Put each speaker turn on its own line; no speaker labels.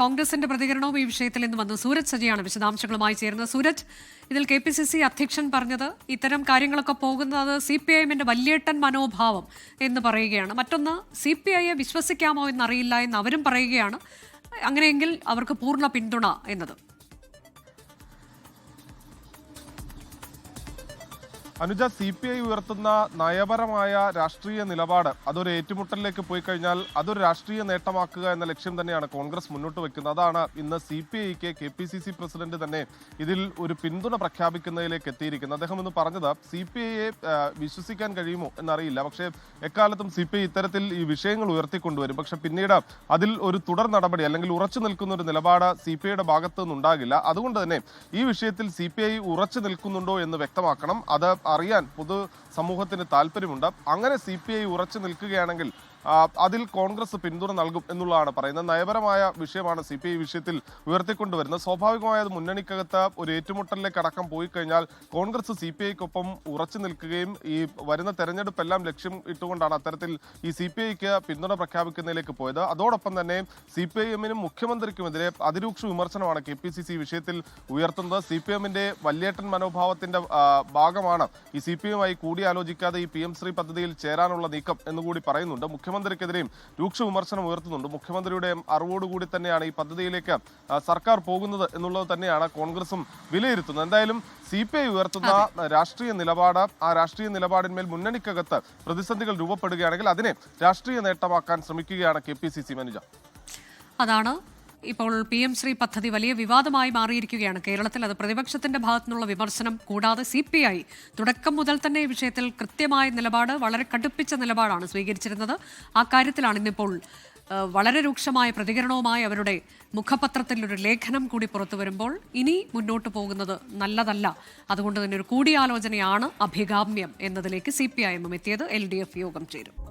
കോൺഗ്രസിന്റെ പ്രതികരണവും ഈ വിഷയത്തിൽ ഇന്ന് വന്നു. സൂരജ് സജിയാണ് വിശദാംശങ്ങളുമായി ചേരുന്നത്. സൂരജ് ഇതിൽ കെ പി സി സി അധ്യക്ഷൻ പറഞ്ഞത് ഇത്തരം കാര്യങ്ങളൊക്കെ പോകുന്നത് സി പി ഐ എമ്മിന്റെ വല്യേട്ടൻ മനോഭാവം എന്ന് പറയുകയാണ്. മറ്റൊന്ന് സി പി ഐയെ വിശ്വസിക്കാമോ എന്നറിയില്ല എന്ന് അവരും പറയുകയാണ്. അങ്ങനെയെങ്കിൽ അവർക്ക് പൂർണ പിന്തുണ എന്നത്.
അനുജ സി പി ഐ ഉയർത്തുന്ന നയപരമായ രാഷ്ട്രീയ നിലപാട് അതൊരു ഏറ്റുമുട്ടലിലേക്ക് പോയി കഴിഞ്ഞാൽ അതൊരു രാഷ്ട്രീയ നേട്ടമാക്കുക എന്ന ലക്ഷ്യം തന്നെയാണ് കോൺഗ്രസ് മുന്നോട്ട് വെക്കുന്നത്. അതാണ് ഇന്ന് സി പി ഐക്ക് K P C C president തന്നെ ഇതിൽ ഒരു പിന്തുണ പ്രഖ്യാപിക്കുന്നതിലേക്ക് എത്തിയിരിക്കുന്നത്. അദ്ദേഹം ഇന്ന് പറഞ്ഞത് സി പി ഐയെ വിശ്വസിക്കാൻ കഴിയുമോ എന്നറിയില്ല. പക്ഷേ എക്കാലത്തും സി പി ഐ ഇത്തരത്തിൽ ഈ വിഷയങ്ങൾ ഉയർത്തിക്കൊണ്ടുവരും. പക്ഷെ പിന്നീട് അതിൽ ഒരു തുടർ നടപടി അല്ലെങ്കിൽ ഉറച്ചു നിൽക്കുന്ന ഒരു നിലപാട് സി പി ഐയുടെ ഭാഗത്തു നിന്നുണ്ടാകില്ല അതുകൊണ്ട് തന്നെ ഈ വിഷയത്തിൽ സി പി ഐ ഉറച്ചു നിൽക്കുന്നുണ്ടോ എന്ന് വ്യക്തമാക്കണം. അത് അറിയാൻ പൊതു സമൂഹത്തിന് താല്പര്യമുണ്ട്. അങ്ങനെ സി പി ഐ ഉറച്ചു നിൽക്കുകയാണെങ്കിൽ അതിൽ കോൺഗ്രസ് പിന്തുണ നൽകും എന്നുള്ളതാണ് പറയുന്നത്. നയപരമായ വിഷയമാണ് സി പി ഐ വിഷയത്തിൽ ഉയർത്തിക്കൊണ്ടുവരുന്നത്. സ്വാഭാവികമായ മുന്നണിക്കകത്ത് ഒരു ഏറ്റുമുട്ടലിലേക്ക് അടക്കം പോയി കഴിഞ്ഞാൽ കോൺഗ്രസ് സി പി ഐക്കൊപ്പം ഉറച്ചു നിൽക്കുകയും ഈ വരുന്ന തെരഞ്ഞെടുപ്പെല്ലാം ലക്ഷ്യം ഇട്ടുകൊണ്ടാണ് അത്തരത്തിൽ ഈ സി പി ഐക്ക് പിന്തുണ പ്രഖ്യാപിക്കുന്നതിലേക്ക് പോയത്. അതോടൊപ്പം തന്നെ സി പി ഐ എമ്മിനും മുഖ്യമന്ത്രിക്കുമെതിരെ അതിരൂക്ഷ വിമർശനമാണ് കെ പി സി സി വിഷയത്തിൽ ഉയർത്തുന്നത്. സി പി എമ്മിന്റെ വല്യേട്ടൻ മനോഭാവത്തിന്റെ ഭാഗമാണ് ഈ സി പി എമ്മായി കൂടിയാലോചിക്കാതെ ഈ പി എം ശ്രീ പദ്ധതിയിൽ ചേരാനുള്ള നീക്കം എന്നുകൂടി പറയുന്നുണ്ട്. മുഖ്യമന്ത്രിക്കെതിരെയും രൂക്ഷ വിമർശനം ഉയർത്തുന്നുണ്ട്. മുഖ്യമന്ത്രിയുടെ അറിവോടുകൂടി തന്നെയാണ് ഈ പദ്ധതിയിലേക്ക് സർക്കാർ പോകുന്നത് എന്നുള്ളത് തന്നെയാണ് കോൺഗ്രസും വിലയിരുത്തുന്നത്. എന്തായാലും സി പി ഐ ഉയർത്തുന്ന രാഷ്ട്രീയ നിലപാട് ആ രാഷ്ട്രീയ നിലപാടിന്മേൽ മുന്നണിക്കകത്ത് പ്രതിസന്ധികൾ രൂപപ്പെടുകയാണെങ്കിൽ അതിനെ രാഷ്ട്രീയ നേട്ടമാക്കാൻ ശ്രമിക്കുകയാണ് കെ പി സി സി മനുജ.
അതാണ് ഇപ്പോൾ പി എം ശ്രീ പദ്ധതി വലിയ വിവാദമായി മാറിയിരിക്കുകയാണ്. കേരളത്തിൽ അത് പ്രതിപക്ഷത്തിന്റെ ഭാഗത്തുനിന്നുള്ള വിമർശനം കൂടാതെ സി പി ഐ തുടക്കം മുതൽ തന്നെ ഈ വിഷയത്തിൽ കൃത്യമായ നിലപാട് വളരെ കടുപ്പിച്ച നിലപാടാണ് സ്വീകരിച്ചിരുന്നത്. ആ കാര്യത്തിലാണ് ഇന്നിപ്പോൾ വളരെ രൂക്ഷമായ പ്രതികരണവുമായി അവരുടെ മുഖപത്രത്തിൽ ഒരു ലേഖനം കൂടി പുറത്തു വരുമ്പോൾ ഇനി മുന്നോട്ട് പോകുന്നത് നല്ലതല്ല. അതുകൊണ്ട് തന്നെ ഒരു കൂടിയാലോചനയാണ് അഭികാമ്യം എന്നതിലേക്ക് സി പി ഐ എമ്മും എത്തിയത്. എൽ ഡി എഫ് യോഗം ചേരും.